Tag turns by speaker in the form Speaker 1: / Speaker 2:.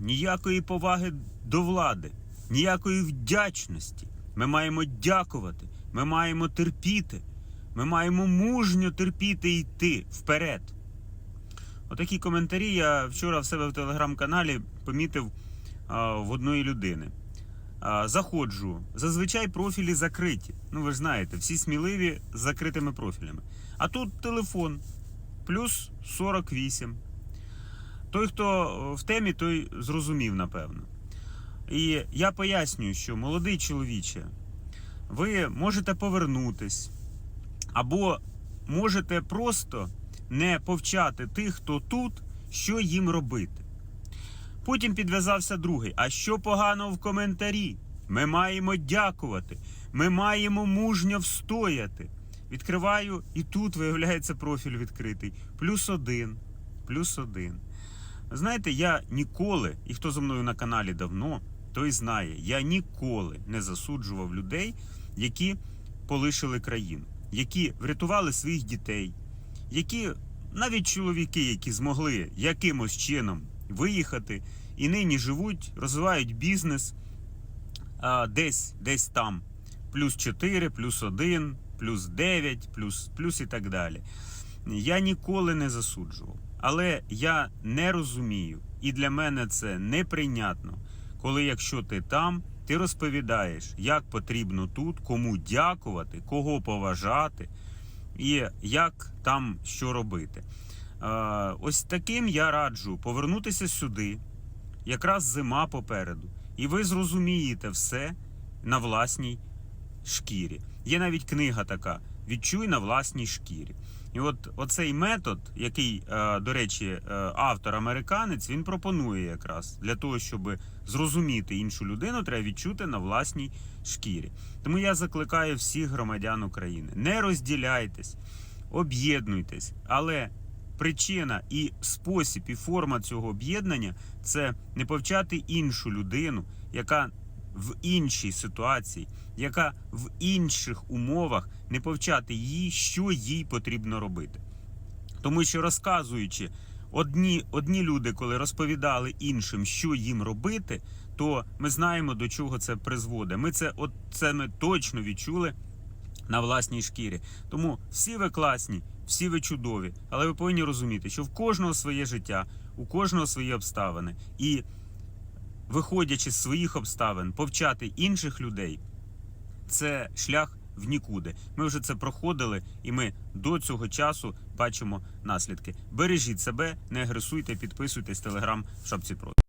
Speaker 1: ніякої поваги до влади, ніякої вдячності. Ми маємо дякувати, ми маємо терпіти, ми маємо мужньо терпіти і йти вперед. Отакі коментарі я вчора в себе в телеграм-каналі помітив а, в одної людини. А, заходжу. Зазвичай профілі закриті. Ну, ви ж знаєте, всі сміливі з закритими профілями. А тут телефон плюс 48. Той, хто в темі, той зрозумів, напевно. І я пояснюю, що молодий чоловіче, ви можете повернутись, або можете просто не повчати тих, хто тут, що їм робити. Потім підв'язався другий. А що погано в коментарі? Ми маємо дякувати, ми маємо мужньо встояти. Відкриваю, і тут виявляється профіль відкритий. Плюс один. Плюс один. Знаєте, я ніколи, і хто зі мною на каналі давно, той знає, я ніколи не засуджував людей, які полишили країну, які врятували своїх дітей, які навіть чоловіки, які змогли якимось чином виїхати і нині живуть, розвивають бізнес а, десь, десь там. Плюс 4, плюс 1, плюс 9, плюс, плюс і так далі. Я ніколи не засуджував. Але я не розумію, і для мене це неприйнятно, коли якщо ти там, ти розповідаєш, як потрібно тут, кому дякувати, кого поважати і як там що робити. Ось таким я раджу повернутися сюди, якраз зима попереду, і ви зрозумієте все на власній шкірі. Є навіть книга така Відчуй на власній шкірі. І от оцей метод, який, е, до речі, е, автор американець, він пропонує якраз для того, щоб зрозуміти іншу людину, треба відчути на власній шкірі. Тому я закликаю всіх громадян України: не розділяйтесь, об'єднуйтесь, але причина і спосіб, і форма цього об'єднання це не повчати іншу людину, яка в іншій ситуації, яка в інших умовах не повчати її, що їй потрібно робити. Тому що розказуючи, одні, одні люди, коли розповідали іншим, що їм робити, то ми знаємо, до чого це призводить. Ми це, от це ми точно відчули на власній шкірі. Тому всі ви класні, всі ви чудові, але ви повинні розуміти, що в кожного своє життя, у кожного свої обставини. І виходячи з своїх обставин, повчати інших людей це шлях в нікуди. Ми вже це проходили, і ми до цього часу бачимо наслідки. Бережіть себе, не агресуйте, підписуйтесь телеграм в шапці про.